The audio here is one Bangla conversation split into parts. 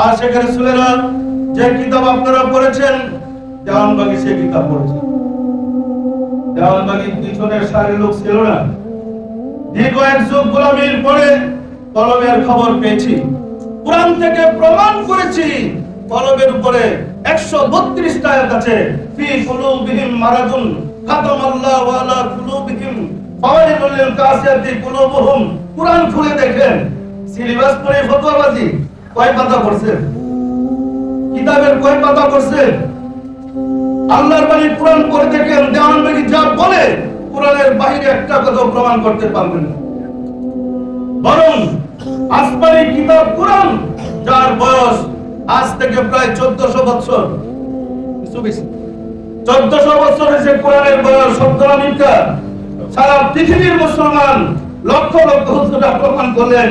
আর সেখানে ছেলেরা যে কিতাব আপনারা পড়েছেন, দেওয়ানবাগি সে কিতাব পড়েছেন। দেওয়ানবাগির পিছনে সারি লোক ছিল না। দীর্ঘ এক যুগ গোলামির পরে কলমের খবর পেয়েছি। কোরআন থেকে প্রমাণ করেছি, কলমের উপরে একশো বত্রিশটা আয়াত আছে। ফি কুলুবিহিম মারাদুন খাতাম আল্লাহ ওয়ালা কুলুবিহিম, ফাওয়াইলুল লিল কাসিয়াতি কুলুবুহুম। কোরআন খুলে দেখেন, সিলেবাস পড়ে ফতোয়াবাজি কয় পাতা পড়ছেন কিতাবের কয় পাতা পড়ছেন আল্লাহর বাণী কোরআন পড়ে দেখেন দেওয়ান বাণী যা বলে, কোরআনের বাইরে একটা কথা প্রমাণ করতে পারবেন না। বরং আসমানি কিতাব কোরআন, যার বয়স আজ থেকে প্রায় চোদ্দশো বছর চোদ্দশো বছর হয়েছে কোরআনের বয়স না সারা পৃথিবীর মুসলমান লক্ষ লক্ষ হুজুরা প্রমাণ করলেন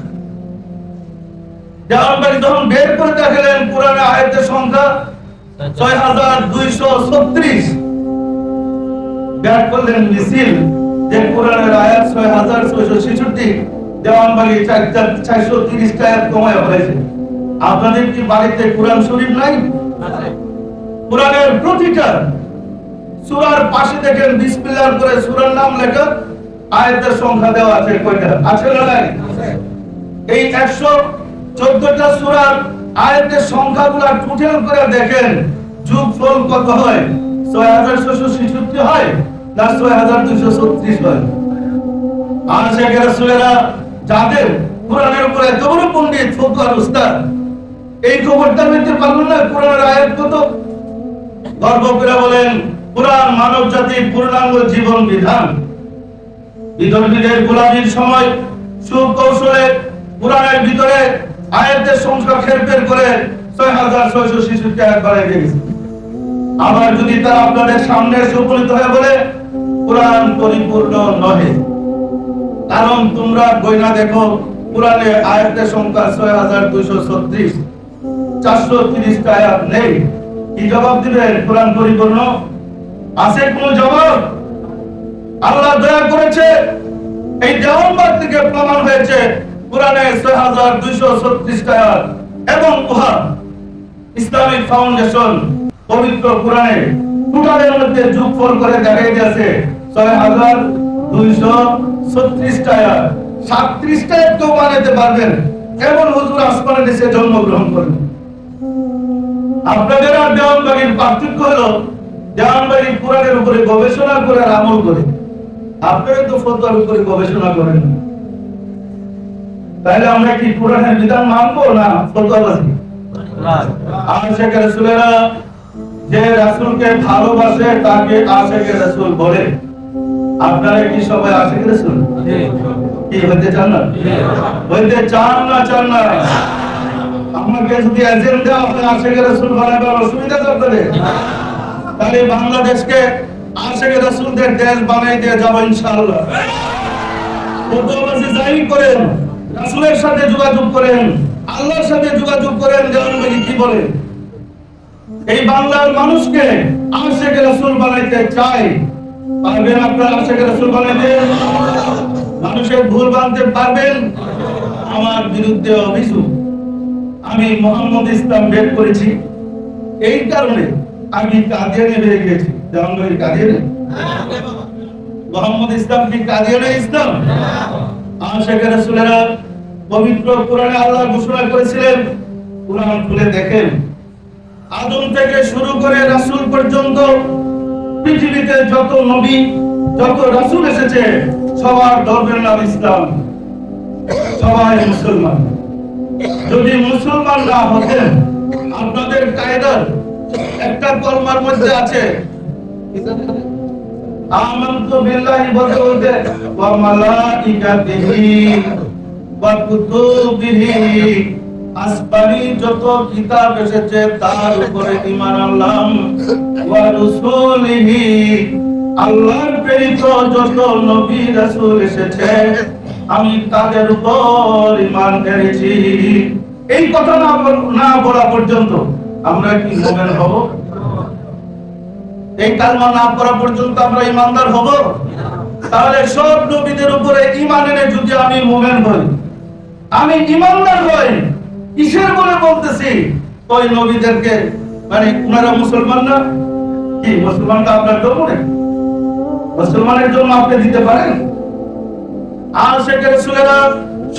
যখন বের করে দেখালেন কোরআনে আয়াতের সংখ্যা ছয় হাজার দুইশো ছত্রিশ। ব্যাট করলেন মিছিল, যে কোরআনের আয়াত ছয় হাজার ছয়শো ছেষট্টি। দেওয়ানবাড়ি চারশো তিরিশটা আয়াত কমায় হয়েছে আপনাদের কি বাড়িতে কোরআন শরীফ নাই? কোরআনের প্রতিটা সূরার পাশে দেখেন, বিসমিল্লাহ করে সূরার নাম লেখা, আয়াতের সংখ্যা দেওয়া আছে কয়টা? আছে না নাই? এই একশো চোদ্দটা সূরার আয়াতের সংখ্যাগুলো টোটাল করে দেখেন, যুগ ফল কত হয়? ছয় হাজার ছশো ছেষট্টি হয় না ছয় হাজার দুইশো ছত্রিশ হয়? আর সেখানে সুরেরা যাদের কোরআনের উপরে পণ্ডিত উস্তাদ, এই খবরটা নিতে পারল না কোরআনের আয়াত কত? গর্ব করে বলেন, কোরআন মানব জাতির পূর্ণাঙ্গ জীবন বিধান। বিধর্মীদের গোলামীর সময় সুকৌশলে কোরআনের ভিতরে আয়াতের সংখ্যা খেরফের করে ছয় হাজার ছয়শো ছেষট্টি আয়াত বাড়াই দিয়েছে আবার যদি তারা আপনাদের সামনে এসে হয়ে বলে, কোরআন পরিপূর্ণ নহে। কারণ তোমরা গয়না দেখো, কোরআনে আয়াতের সংখ্যা ছয় হাজার দুইশো ছত্রিশ। চারশো তিরিশটা আয়াত নেই। কি জবাব দিবেন? কোরআন পরিপূর্ণ? আছে কোন জবাব? আল্লাহ দয়া করেছে, এই দেওয়ানবাগ থেকে প্রমাণ হয়েছে কোরআনে ছয় হাজার দুইশো আয়াত এবং উহা ইসলামিক ফাউন্ডেশন পবিত্র কোরআনে টোটালের মধ্যে করে দেখাই দিয়েছে। ছয় হাজার দুইশো আয়াত। সাতত্রিশটা একটু বানাতে পারবেন। এমন হুজুর আসমানে দেশে জন্মগ্রহণ করেন? আপনাদের আর দেওয়ানবাগির পার্থক্য হলো, দেওয়ানবাগি কোরআনের উপরে গবেষণা করে আমল করে। আপনারা তো ফতোয়ার উপরে গবেষণা করেন। না। তাহলে আমরা কি কোরআনের বিধান মানবো না ফতোয়াবাজি আর শেখ রাসূলেরা যে রাসূলকে ভালোবাসে তাকে আশেকে রাসূল বলে। আপনারা কি সবাই আশেকে রাসূল? কি হতে চান না? হইতে চান না চান না। আমাকে যদি এজেন্ট দেওয়া হয় আশেকে রাসূল বানাবার অসুবিধা আপনাদের? তাহলে বাংলাদেশকে আশেকে রাসূলদের দেশ বানাই দিয়ে যাব ইনশাআল্লাহ। ফতোয়াবাজি যাই করেন। রাসূলের সাথে যোগাযোগ করেন, আল্লাহর সাথে যোগাযোগ করেন দেওয়ানবাগি কি বলেন? এই বাংলার মানুষকে আশেখ রাসূল বানাইতে চাই পারবেন আপনারা আশেখ রাসূল বানাইতে? মানুষের ভুল বানতে পারবেন? আমার বিরুদ্ধে অভিযোগ। আমি মোহাম্মদ ইসলাম বের করেছি। এই কারণে আমি কাদিয়ানে বেড়ে গেছি। দেওয়ানবাগি কাদিয়ানে মোহাম্মদ ইসলাম কি কাদিয়ানে ইসলাম? আদম থেকে শুরু করে রাসূল পর্যন্ত পৃথিবীতে এসেছে, সবার ইসলাম। সবাই মুসলমান। যদি মুসলমান না হতেন, আপনাদের কায়দার একটা কলমার মধ্যে আছে। বিল্লাহি বলতে বলতে, ওয়া মালাইকাতিহি ওয়া কুতুবিহি, আসমানি যত কিতাব এসেছে তার উপরে ঈমান আনলাম, ওয়া রুসুল রুসুলিহি, আল্লাহর প্রেরিত যত নবী রাসূল এসেছে, আমি তাদের উপর ঈমান এনেছি। এই কথা না বলা পর্যন্ত আমরা কি মুমিন হব? এই কালমা না পড়া পর্যন্ত আমরা ইমানদার হব? তাহলে সব নবীদের উপরে ঈমান এনে যদি আমি মুমিন হই আমি ইমানদার হই কিসের বলে বলতেছি? ওই নবীদেরকে মানে ওনারা মুসলমান না? কি মুসলমানটা আপনার নাকি? মুসলমানের জন্য আপনি দিতে পারেন? আর সেখানে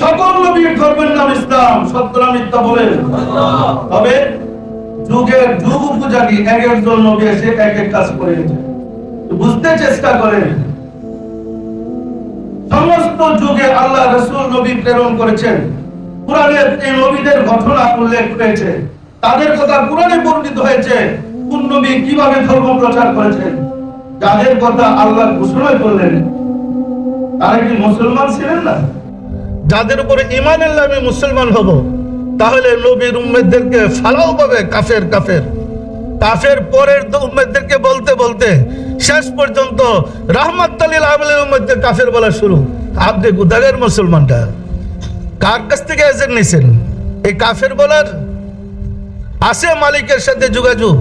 সকল নবীর ধর্মের নাম ইসলাম সত্য না মিথ্যা বলেন তবে যুগের যুগ উপযোগী এক একজন নবী এসে এক এক কাজ করে বুঝতে চেষ্টা করেন, সমস্ত যুগে আল্লাহ রসুল নবী প্রেরণ করেছেন। কোরআনের এই নবীদের ঘটনা উল্লেখ হয়েছে। তাদের কথা কোরআনে বর্ণিত হয়েছে, কোন নবী কীভাবে ধর্ম প্রচার করেছেন। যাদের কথা আল্লাহ ঘোষণা করলেন, তারা কি মুসলমান ছিলেন না? যাদের উপরে ইমান আনলে আমি মুসলমান হব। তাহলে নবীর উম্মেদদেরকে ফালাও পাবে কাফের কাফের। কাফের পরের উম্মেদদেরকে বলতে বলতে শেষ পর্যন্ত রহমত আলীল আমিলের উম্মেদদের কাফের বলা শুরু। আপনি গুদাগের মুসলমানটা কার কাছ থেকে এজেন্ট নিয়েছেন এই কাফের বলার? আছে মালিকের সাথে যোগাযোগ।